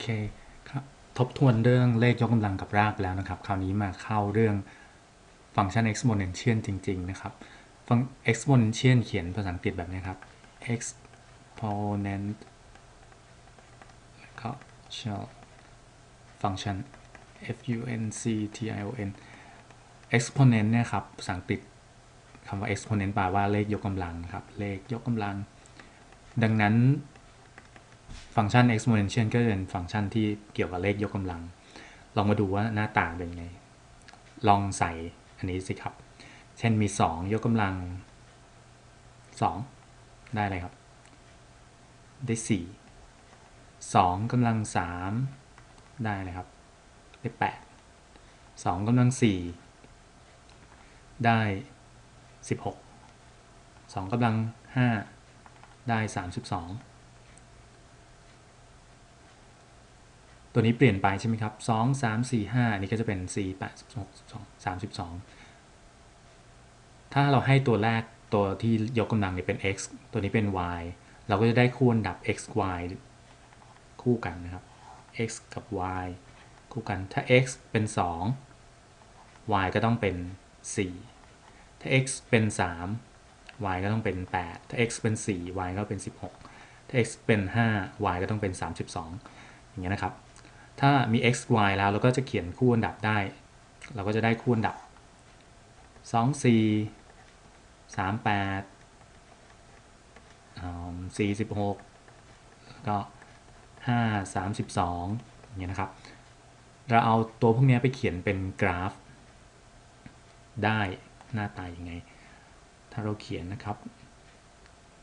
เคครับทบทวนเรื่องเลขยกกำลังกับรากแล้วนะครับ คราวนี้มาเข้าเรื่องฟังก์ชัน exponential จริง ๆ นะครับ ฟัง exponential เขียนภาษาอังกฤษแบบนี้ครับ exponent แล้วก็ shell ฟังก์ชัน f u n c t i o n exponent เนี่ยครับภาษาอังกฤษคำว่า exponent แปลว่าเลขยกกำลังครับ เลขยกกำลัง ดังนั้น ฟังก์ชัน exponential ก็เป็นฟังก์ชันที่เกี่ยวกับเลขยกกำลัง ลองมาดูว่าหน้าต่างเป็นไง ลองใส่อันนี้สิครับ เช่นมี 2 ยกกำลัง 2 ได้เลยครับ ได้ 4 2กำลัง 3 ได้เลยครับ ได้ 8 2กำลัง 4 ได้ 16 2กำลัง 5 ได้ 32 ตัวนี้เปลี่ยนไปใช่ไหมครับ2 3 4 5อันนี้ก็จะเป็น4 8 6 2 32ถ้าเราให้ตัวแรกตัวที่ยกกำลังเนี่ยเป็น x ตัวนี้เป็น y เราก็จะได้คู่อันดับ x y คู่กันนะครับ x กับ y คู่กัน ถ้า x เป็น 2 y ก็ต้องเป็น 4 ถ้า x เป็น 3 y ก็ต้องเป็น 8 ถ้า x เป็น 4 y ก็เป็น 16 ถ้า x เป็น 5 y ก็ต้องเป็น 32 อย่างเงี้ยนะครับ ถ้ามี x y แล้วเราก็จะเขียนคู่อันดับได้ เราก็จะได้คู่อันดับ 2 4 3 8สี่สิบหกก็ห้าสามสิบสองอย่างเงี้ยนะครับ เราเอาตัวพวกนี้ไปเขียนเป็นกราฟ ได้หน้าตายังไง ถ้าเราเขียนนะครับ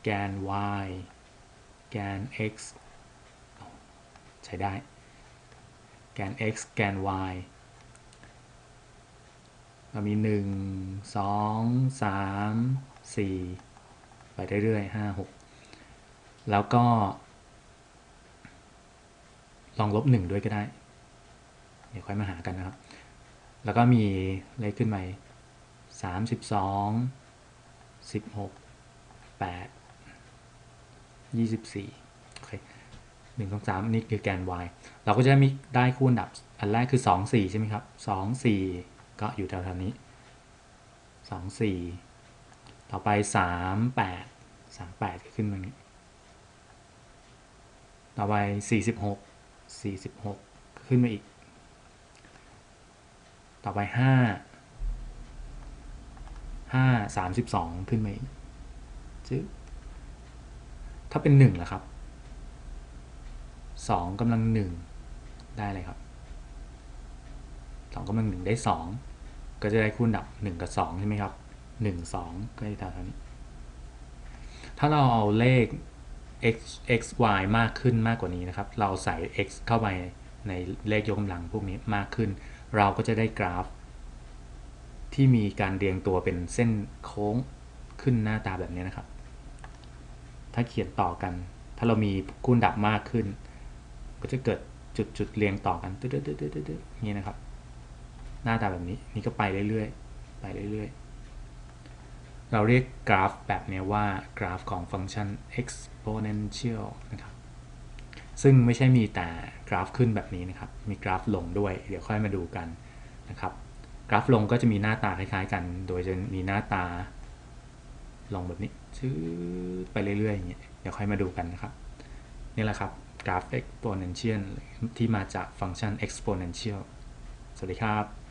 แกน y แกน x ใช้ได้ แกน x แกน y เรามี 1 2 3 4 ไปเรื่อยๆ 5 6 แล้วก็ ลองลบ 1 ด้วยก็ได้ เดี๋ยวค่อยมาหากันนะครับ แล้วก็มีเลขขึ้นมา32 16 8 24 1 2 3 นี่คือแกน y เราก็จะมีได้คู่อันดับอันแรกคือ 2 4 ใช่ไหมครับ 2 4 ก็อยู่แถวๆนี้ 2 4 ต่อไป 3 8 3 8 ก็ขึ้นมานี้ ต่อไป 46 46 ก็ขึ้นมาอีก ต่อไป 5 5 32 ขึ้นมาอีกถ้าเป็น1ล่ะครับ 2กำลัง1ได้เลยครับ2กำลัง1ได้ 2 ก็จะได้คูณดับ 1 กับ 2 ใช่ไหมครับ 1 2 ก็จะเท่านี้ ถ้าเราเอาเลข x x y มากขึ้นมากกว่านี้นะครับ เราใส่ x เข้าไปในเลขยกกำลังพวกนี้มากขึ้น เราก็จะได้กราฟ ที่มีการเรียงตัวเป็นเส้นโค้งขึ้นหน้าตาแบบนี้นะครับ ถ้าเขียนต่อกัน ถ้าเรามีคูณดับมากขึ้น ก็จะเกิดจุดจุดเรียงต่อกันตึ๊ดตึ๊ดตึ๊ดตึ๊ดตึ๊ดอนี้นะครับ หน้าตาแบบนี้นี่ก็ไปเรื่อยๆ ไปเรื่อยๆ เราเรียกกราฟแบบนี้ว่ากราฟของฟังก์ชัน exponential นะครับ ซึ่งไม่ใช่มีแต่กราฟขึ้นแบบนี้นะครับ มีกราฟลงด้วย เดี๋ยวค่อยมาดูกันนะครับ กราฟลงก็จะมีหน้าตาคล้ายๆกัน โดยจะมีหน้าตาลงแบบนี้ชื้อไปเรื่อยๆอย่างเงี้ยเดี๋ยวค่อยมาดูกันนะครับ นี่แหละครับ กราฟ exponential ที่มาจากฟังก์ชัน exponential สวัสดีครับ